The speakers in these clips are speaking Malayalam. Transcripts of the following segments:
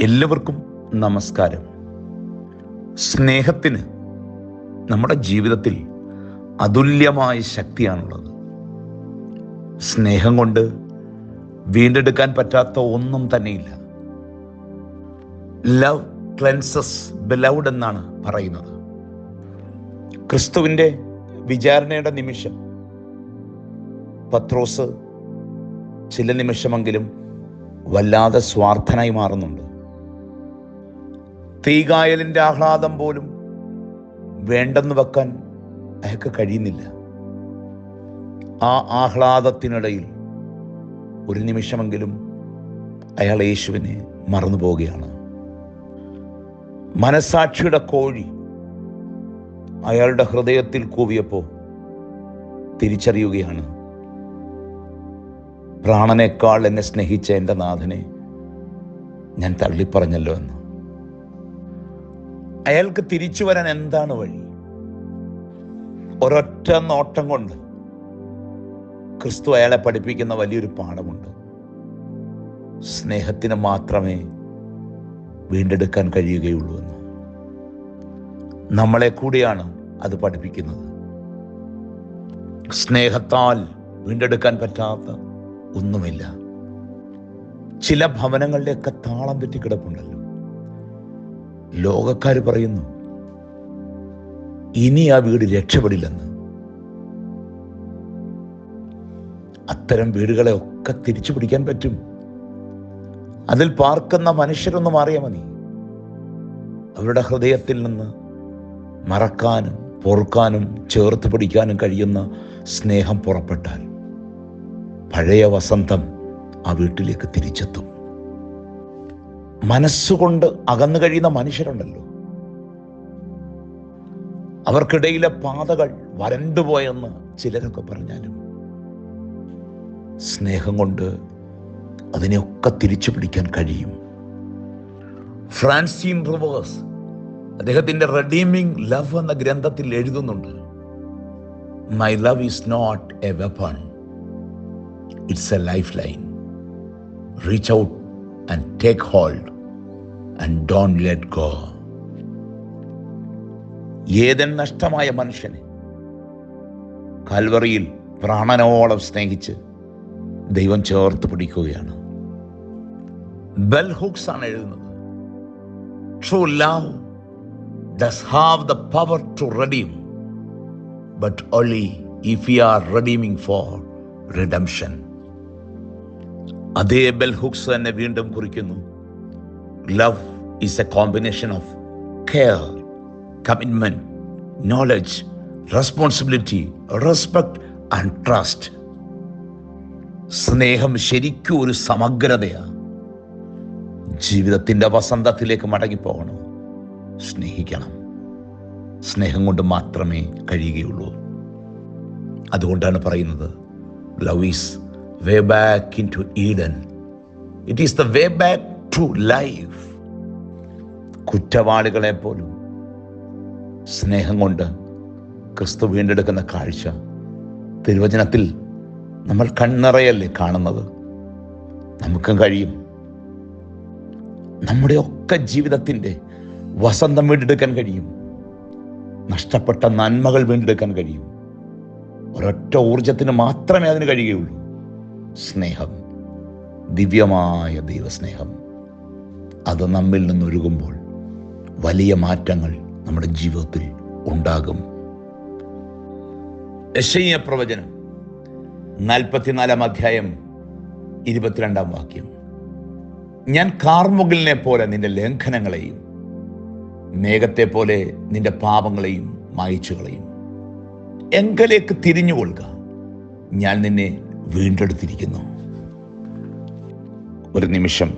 എല്ലാവർക്കും നമസ്കാരം. സ്നേഹത്തിന് നമ്മുടെ ജീവിതത്തിൽ അതുല്യമായ ശക്തിയാണുള്ളത്. സ്നേഹം കൊണ്ട് വീണ്ടെടുക്കാൻ പറ്റാത്ത ഒന്നും തന്നെയില്ല. ലവ് ക്ലെൻസസ് ബിലൗഡ് എന്നാണ് പറയുന്നത്. ക്രിസ്തുവിന്റെ വിചാരണയുടെ നിമിഷം പത്രോസ് ചില നിമിഷമെങ്കിലും വല്ലാതെ സ്വാർത്ഥനായി മാറുന്നുണ്ട്. തീകായലിന്റെ ആഹ്ലാദം പോലും വേണ്ടെന്ന് വെക്കാൻ അയാൾക്ക് കഴിയുന്നില്ല. ആ ആഹ്ലാദത്തിനിടയിൽ ഒരു നിമിഷമെങ്കിലും അയാൾ യേശുവിനെ മറന്നു പോവുകയാണ്. മനസാക്ഷിയുടെ കോഴി അയാളുടെ ഹൃദയത്തിൽ കൂവിയപ്പോൾ തിരിച്ചറിയുകയാണ്. പ്രാണനേക്കാൾ എന്നെ സ്നേഹിച്ച എന്റെ നാഥനെ ഞാൻ തള്ളിപ്പറഞ്ഞല്ലോ എന്ന്. അയാൾക്ക് തിരിച്ചു വരാൻ എന്താണ് വഴി? ഒരൊറ്റ നോട്ടം കൊണ്ട് ക്രിസ്തു അയാളെ പഠിപ്പിക്കുന്ന വലിയൊരു പാഠമുണ്ട്. സ്നേഹത്തിന് മാത്രമേ വീണ്ടെടുക്കാൻ കഴിയുകയുള്ളൂ എന്ന്. നമ്മളെ കൂടിയാണ് അത് പഠിപ്പിക്കുന്നത്. സ്നേഹത്താൽ വീണ്ടെടുക്കാൻ പറ്റാത്ത ഒന്നുമില്ല. ചില ഭവനങ്ങളുടെയൊക്കെ താളം തെറ്റി കിടപ്പുണ്ടല്ലോ ലോകക്കാർ പറയുന്നു ഇനി ആ വീട് രക്ഷപ്പെടില്ലെന്ന്. അത്തരം വീടുകളെ ഒക്കെ തിരിച്ചു പിടിക്കാൻ പറ്റും. അതിൽ പാർക്കുന്ന മനുഷ്യരൊന്നും മാറിയാൽ മതി. അവരുടെ ഹൃദയത്തിൽ നിന്ന് മറക്കാനും പൊറുക്കാനും ചേർത്ത് പിടിക്കാനും കഴിയുന്ന സ്നേഹം പുറപ്പെട്ടാൽ പഴയ വസന്തം ആ വീട്ടിലേക്ക് തിരിച്ചെത്തും. മനസ്സുകൊണ്ട് അകന്നു കഴിയുന്ന മനുഷ്യരുണ്ടല്ലോ. അവർക്കിടയിലെ പാതകൾ വരണ്ടുപോയെന്ന് ചിലരൊക്കെ പറഞ്ഞാലും സ്നേഹം കൊണ്ട് അതിനെയൊക്കെ തിരിച്ചു പിടിക്കാൻ കഴിയും. ഫ്രാൻസിൻ റിവേഴ്സ് അദ്ദേഹത്തിന്റെ റെഡീമിംഗ് ലവ് എന്ന ഗ്രന്ഥത്തിൽ എഴുതുന്നുണ്ട് my love is not a weapon it's a lifeline reach out and take hold and don't let go. Eden നഷ്ടമായ മനുഷ്യനെ കൽവറിയിൽ പ്രാണനോളം സ്നേഹിച്ച് ദൈവം ചേർത്ത് പിടിക്കുകയാണ്. ബെൽ ആണ് എഴുതുന്നത്. True love does have the power to redeem but only if you are redeeming for redemption അതേ ബെൽ ഹുക്സ് തന്നെ വീണ്ടും കുറിക്കുന്നു. Love is a combination of care commitment knowledge responsibility respect and trust സ്നേഹം ശരിക്കും ഒരു സമഗ്രതയാണ് ജീവിതത്തിന്റെ വസന്തത്തിലേക്ക് മടങ്ങിപ്പോകണം. സ്നേഹിക്കണം. സ്നേഹം കൊണ്ട് മാത്രമേ കഴിയുകയുള്ളൂ. അതുകൊണ്ടാണ് പറയുന്നത് love is way back into Eden. It is the way back to life. കുറ്റവാളികളെ പോലും സ്നേഹം കൊണ്ട് ക്രിസ്തു വീണ്ടെടുക്കുന്ന കാഴ്ച തിരുവചനത്തിൽ നമ്മൾ കണ്ണറയല്ലേ കാണുന്നത്? നമുക്കും കഴിയും. നമ്മുടെ ഒക്കെ ജീവിതത്തിന്റെ വസന്തം വീണ്ടെടുക്കാൻ കഴിയും. നഷ്ടപ്പെട്ട നന്മകൾ വീണ്ടെടുക്കാൻ കഴിയും. ഒരൊറ്റ ഊർജത്തിന് മാത്രമേ അതിന് കഴിയുകയുള്ളൂ. സ്നേഹം. ദിവ്യമായ ദൈവസ്നേഹം. അത് നമ്മിൽ നിന്നൊഴുകുമ്പോൾ വലിയ മാറ്റങ്ങൾ നമ്മുടെ ജീവിതത്തിൽ ഉണ്ടാകും. യശയ്യ പ്രവചനം നാൽപ്പത്തിനാലാം അധ്യായം ഇരുപത്തിരണ്ടാം വാക്യം. ഞാൻ കാർമുകിലിനെ പോലെ നിന്റെ ലംഘനങ്ങളെയും മേഘത്തെ പോലെ നിന്റെ പാപങ്ങളെയും മായിച്ചു എങ്കലേക്ക് തിരിഞ്ഞുകൊള്ളുക ഞാൻ നിന്നെ വീണ്ടെടുത്തിരിക്കുന്നു. ഒരു നിമിഷം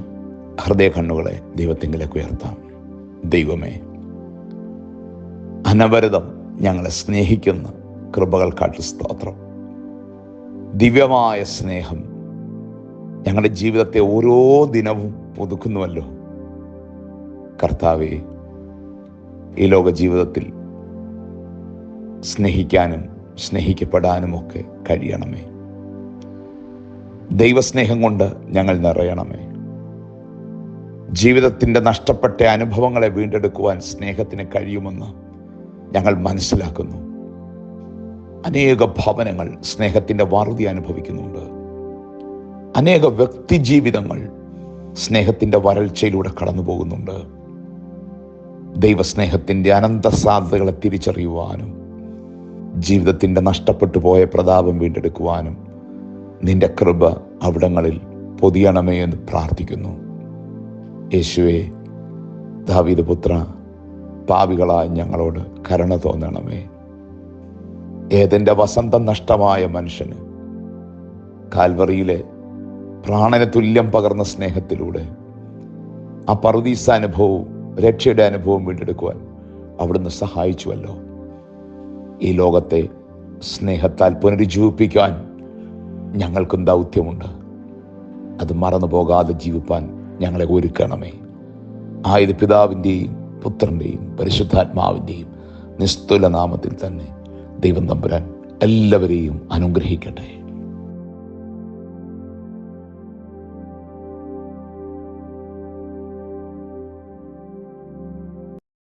ഹൃദയ കണ്ണുകളെ ദൈവത്തിങ്കിലേക്ക് ഉയർത്താം. ദൈവമേ അനവരതം ഞങ്ങളെ സ്നേഹിക്കുന്ന കാട്ടി സ്തോത്രം. ദിവ്യമായ സ്നേഹം ഞങ്ങളുടെ ജീവിതത്തെ ഓരോ ദിനവും പുതുക്കുന്നുവല്ലോ. കർത്താവെ ഈ ലോക ജീവിതത്തിൽ സ്നേഹിക്കാനും സ്നേഹിക്കപ്പെടാനുമൊക്കെ കഴിയണമേ. ദൈവസ്നേഹം കൊണ്ട് ഞങ്ങൾ നിറയണമേ. ജീവിതത്തിന്റെ നഷ്ടപ്പെട്ട അനുഭവങ്ങളെ വീണ്ടെടുക്കുവാൻ സ്നേഹത്തിന് കഴിയുമെന്ന് ഞങ്ങൾ മനസ്സിലാക്കുന്നു. അനേക ഭവനങ്ങൾ സ്നേഹത്തിന്റെ വറുതി അനുഭവിക്കുന്നുണ്ട്. അനേക വ്യക്തി ജീവിതങ്ങൾ സ്നേഹത്തിന്റെ വരൾച്ചയിലൂടെ കടന്നു പോകുന്നുണ്ട് ദൈവസ്നേഹത്തിന്റെ അനന്ത സാധ്യതകളെ തിരിച്ചറിയുവാനും ജീവിതത്തിന്റെ നഷ്ടപ്പെട്ടു പോയ പ്രതാപം വീണ്ടെടുക്കുവാനും നിന്റെ കൃപ അവിടങ്ങളിൽ പൊതിയണമേ എന്ന് പ്രാർത്ഥിക്കുന്നു. യേശുവെ ദാവീദ് പുത്ര പാവികളായ ഞങ്ങളോട് കരുണ തോന്നണമേ. ഏതെന്റെ വസന്തം നഷ്ടമായ മനുഷ്യന് കാൽവറിയിലെ പ്രാണന തുല്യം പകർന്ന സ്നേഹത്തിലൂടെ ആ പറുദീസ അനുഭവവും രക്ഷയുടെ അനുഭവം വീണ്ടെടുക്കുവാൻ അവിടുന്ന് സഹായിച്ചുവല്ലോ. ഈ ലോകത്തെ സ്നേഹത്താൽ പുനരുജ്ജീവിപ്പിക്കാൻ ഞങ്ങൾക്കും ദൗത്യമുണ്ട്. അത് മറന്നു പോകാതെ ജീവിപ്പാൻ ഞങ്ങളെ ഒരുക്കണമേ. ആയത് പിതാവിന്റെയും പുത്രന്റെയും പരിശുദ്ധാത്മാവിന്റെയും നിസ്തുല നാമത്തിൽ തന്നെ ദൈവം തമ്പുരാൻ എല്ലാവരെയും അനുഗ്രഹിക്കട്ടെ.